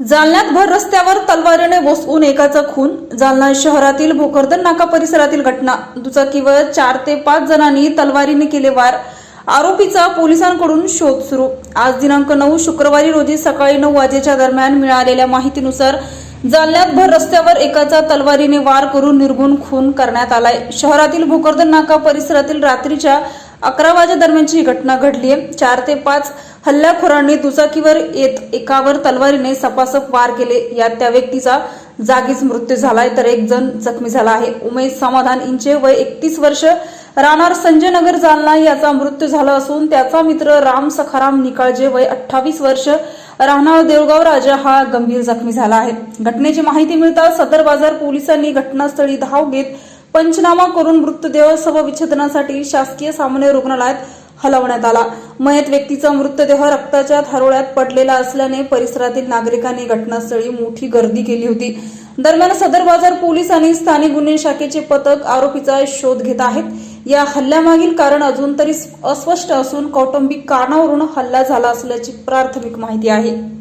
जालन्यात भर रस्त्यावर तलवारीने बसवून एकाचा खून जालना शहरातील भोकरदन नाका परिसरातील घटना दुचाकीवर चार ते पाच जणांनी तलवारीने केले वार आरोपीचा पोलिसांकडून शोध सुरू. आज दिनांक नऊ शुक्रवारी रोजी सकाळी नऊ वाजेच्या दरम्यान मिळालेल्या माहितीनुसार जालन्यात भर रस्त्यावर एकाचा तलवारीने वार करून निर्गुण खून करण्यात आलाय. शहरातील भोकरदन नाका परिसरातील रात्रीच्या अकरा वाजे दरम्यानची ही घटना घडली आहे चार ते पाच हल्लेखोरांनी दुचाकीवर येत एकावर तलवारीने सपासप वार केले. यात त्या व्यक्तीचा जागीच मृत्यू झालाय. तर एक जण जखमी झाला आहे. उमेश समाधान इंचे वय एकतीस वर्ष. राहणार संजय नगर जालना याचा मृत्यू झाला असून त्याचा मित्र राम सखाराम निकाळजे वय अठ्ठावीस वर्ष. राहणार देवगाव राजा हा गंभीर जखमी झाला आहे. घटनेची माहिती मिळताच सदर बाजार पोलिसांनी घटनास्थळी धाव घेत पंचनामा करून मृतदेह शवविच्छेदनासाठी शासकीय सामान्य रुग्णालयात हलवण्यात आला. मयत व्यक्तीचा मृतदेह रक्ताच्या थारोळ्यात पडलेला असल्याने परिसरातील नागरिकांनी घटनास्थळी मोठी गर्दी केली होती. दरम्यान सदर बाजार पोलीस आणि स्थानिक गुन्हे शाखेचे पथक आरोपीचा शोध घेत आहेत. या हल्ल्यामागील कारण अजून तरी अस्पष्ट असून कौटुंबिक कारणावरून हल्ला झाला असल्याची प्राथमिक माहिती आहे.